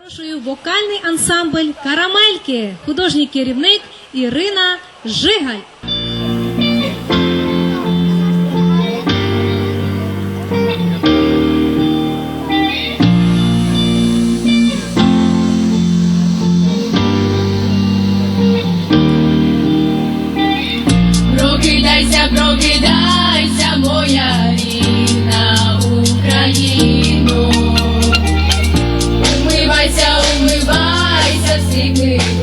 Запрошую вокальний ансамбль Карамельки, художній керівник Ірина Жигаль. Take me.